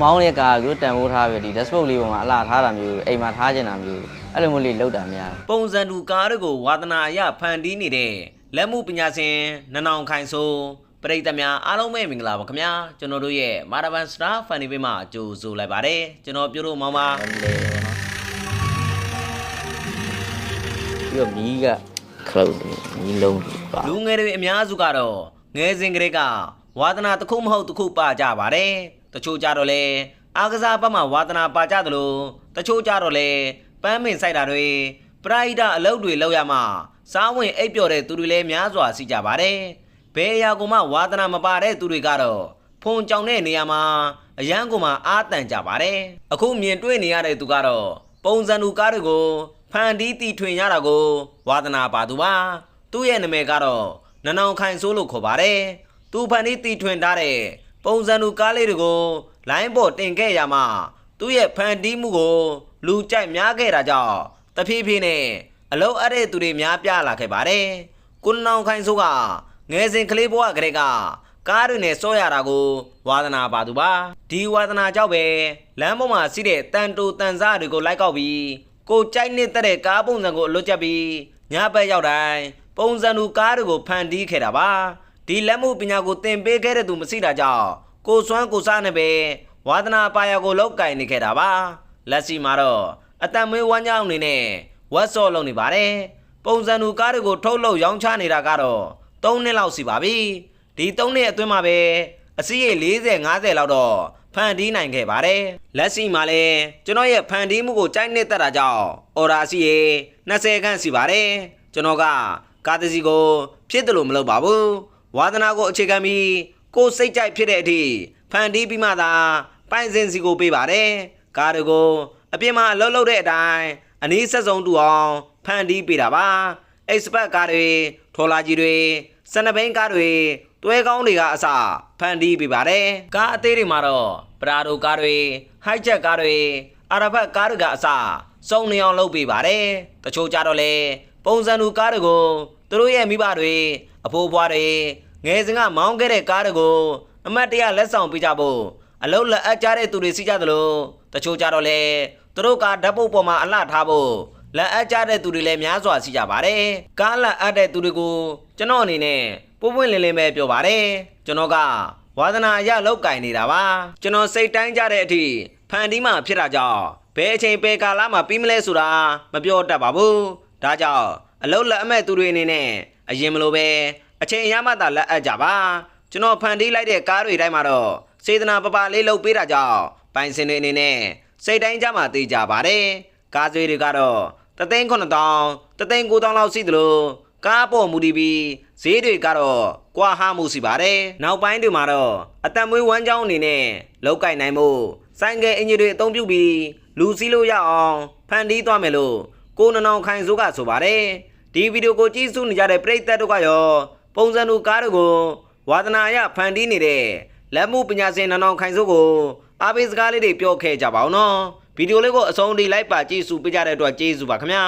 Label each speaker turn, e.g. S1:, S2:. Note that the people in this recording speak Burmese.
S1: မောင်းတဲ့ကားကိုတန်ဖိုးထားပြီးဒီ dashboard လေးပေါ်မှာအလားထားတာမျိုးအိမ်မှာထားချင်တာမျိုးအဲ့လိုမျိုးလေးလောက်တာများ
S2: ပုံစံတူကားတွေကိုဝါသနာအရဖန်တီးနေတဲ့လက်မှုပညာရှင်နနောင်ခိုင်ဆိုပရိသတ်များအားလုံးပဲမင်္ဂလာပါခင်ဗျာကျွန်တော်တို့ရဲ့မာရဗန်စတာဖန်နီပေးမှာကြိုဆိုလိုက်ပါတယ်ကျွန်တော်ပြုလို့မောင်းပါ
S1: အဲ့လေပေါ့နော်ပြီးတော့မီးကခလုတ်မီးလုံးကြီးပါ
S2: လူငယ်တွေအများစုကတော့ငယ်စဉ်ကလေးကဝါသနာတစ်ခုမဟုတ်တစ်ခုပါကြပါတယ် တချို့ကြတော့လေအားကစားဘက်မှာဝါသနာပါကြသလိုတချို့ကြတော့လေပန်းမင်ဆိုင်တာတွေပရိုက်တာအလုပ်တွေလုပ်ရမှစားဝင်အိပ်ပျော်တဲ့သူတွေလည်းများစွာရှိကြပါတယ်ဘယ်အရာကိုမှဝါသနာမပါတဲ့သူတွေကတော့ဖုန်ကြောင်တဲ့နေရာမှာအရန်ကိုမှအားတန်ကြပါတယ်အခုမြင်တွေ့နေရတဲ့သူကတော့ပုံစံလူကားတွေကိုဖန်တီးတီထွင်ရတာကိုဝါသနာပါသူပါသူ့ရဲ့နာမည်ကတော့နနောင်ခိုင်ဆိုးလို့ခေါ်ပါတယ်သူဖန်တီးတီထွင်ထားတဲ့ ပုံစံလူကားလေးတွေကိုလိုင်းပေါ်တင်ခဲ့ရမှာသူ့ရဲ့ဖန်တီးမှုကိုလူကြိုက်များခဲ့တာကြောင့်တဖြည်းဖြည်းနဲ့အလုံးအပ်တဲ့သူတွေများပြားလာခဲ့ပါတယ်ကုလနောင်ခိုင်ဆိုးကငယ်စဉ်ကလေးဘဝကလေးကကားတွေနဲ့စောရတာကိုဝါသနာပါသူပါဒီဝါသနာကြောင့်ပဲလမ်းပေါ်မှာစီးတဲ့တန်တူတန်စားတွေကိုလိုက်ကောက်ပြီးကိုကြိုက်နေတဲ့ကားပုံစံကိုအလွတ်ကျက်ပြီးညဘက်ရောက်တိုင်းပုံစံတူကားတွေကိုဖန်တီးခဲ့တာပါ ဒီလက်မှုပညာကိုသင်ပေးခဲ့တဲ့သူမရှိတာကြောင့်ကိုစွမ်းကိုစားနဲ့ပဲဝါသနာပါရကိုလောက်ကင်နေခဲ့တာပါလက်စီမှာတော့အတံမွေးဝမ်းကြောင်းနေနဲ့ဝက်ဆော့လုပ်နေပါတယ်ပုံစံတူကားတွေကိုထုတ်လုပ်ရောင်းချနေတာကတော့၃နှစ်လောက်ရှိပါပြီဒီ၃နှစ်အတွင်းမှာပဲအစီးရေ40 50လောက်တော့ဖန်တီးနိုင်ခဲ့ပါတယ်လက်ရှိမှာလည်းကျွန်တော်ရဲ့ဖန်တီးမှုကိုကြိုက်နေတတ်တာကြောင့်အော်ဒါစီရေ20ခန့်ရှိပါတယ်ကျွန်တော်ကကားတစ်စီးကိုဖြစ်တယ်လို့မလုပ်ပါဘူး ဝါသနာကိုအခြေခံပြီးကိုယ်စိတ်ကြိုက်ဖြစ်တဲ့အထိဖန်တီးပြီးမှသာပိုင်စင်စီကိုပေးပါတယ်ကားတွေကိုအပြင်မှာအလုပ်လုပ်တဲ့အတိုင်းအနည်းဆက်ဆုံးတူအောင်ဖန်တီးပေးတာပါ expert ကားတွေထော်လာကြီးတွေစနဘိန်းကားတွေတွဲကောင်းတွေကအစဖန်တီးပေးပါတယ်ကားအသေးတွေမှာတော့ပရာဒိုကားတွေဟိုက်ချက်ကားတွေအာရဘတ်ကားတွေကအစစုံနေအောင်လုပ်ပေးပါတယ်တချို့ကြတော့လေ ပုံစံတူကားတွေကိုသူတို့ရဲ့မိဘတွေအဖိုးအဖွားတွေငယ်စဉ်ကမောင်းခဲ့တဲ့ကားတွေကိုအမတ်တရလက်ဆောင်ပေးကြဖို့အလုံးလက်အပ်ကြတဲ့သူတွေစီကြသလိုတချို့ကြတော့လေသူတို့ကဓာတ်ပုတ်ပေါ်မှာအလှထားဖို့လက်အပ်ကြတဲ့သူတွေလည်းများစွာရှိကြပါတယ်။ကားလက်အပ်တဲ့သူတွေကိုကျွန်တော်အနေနဲ့ပွပွင့်လင်းလင်းပဲပြောပါတယ်။ကျွန်တော်ကဝါသနာအရလောက်ကင်နေတာပါ။ကျွန်တော်စိတ်တိုင်းကြတဲ့အထိဖန်တီးမှဖြစ်တာကြောင့်ဘယ်အချိန်ဘယ်ကာလမှာပြီးမလဲဆိုတာမပြောတတ်ပါဘူး။ ဒါကြောင့်အလုတ်လက်အမဲ့သူတွေအနေနဲ့အရင်မလိုပဲအချိန်အရမှသာလက်အပ်ကြပါ။ကျွန်တော်ဖန်တီးလိုက်တဲ့ကားတွေတိုင်းမှာတော့စေတနာပပလေးလုပ်ပေးတာကြောင့်ပိုင်စင်တွေအနေနဲ့စိတ်တိုင်းကြမှာသိကြပါတယ်။ကားဆွေးတွေကတော့တသိန်း9000တသိန်း9000လောက်ရှိသလိုကားပေါ်မူတည်ပြီးဈေးတွေကတော့ကွာဟမှုရှိပါတယ်နောက်ပိုင်းတွေမှာတော့အတံမွေးဝမ်းကြောင်းအနေနဲ့လောက်ကင်နိုင်မှုစိုင်းငယ်အင်ဂျီတွေအသုံးပြုပြီးလူစည်းလို့ရအောင်ဖန်တီးသွားမယ်လို့ ကိုနနောင်ခိုင်စိုးကဆိုပါတယ်ဒီဗီဒီယိုကိုကြည့်စုနေကြတဲ့ပရိသတ်တို့ကရောပုံစံတူကားတွေကိုဝါသနာအရဖန်တီးနေတဲ့လက်မှုပညာရှင်နနောင်ခိုင်စိုးကိုအားပေးစကားလေးတွေပြောခဲ့ကြပါအောင်နော်ဗီဒီယိုလေးကိုအဆုံးထိလိုက်ပါကြည့်စုပေးကြတဲ့အတွက်ကျေးဇူးပါခင်ဗျာ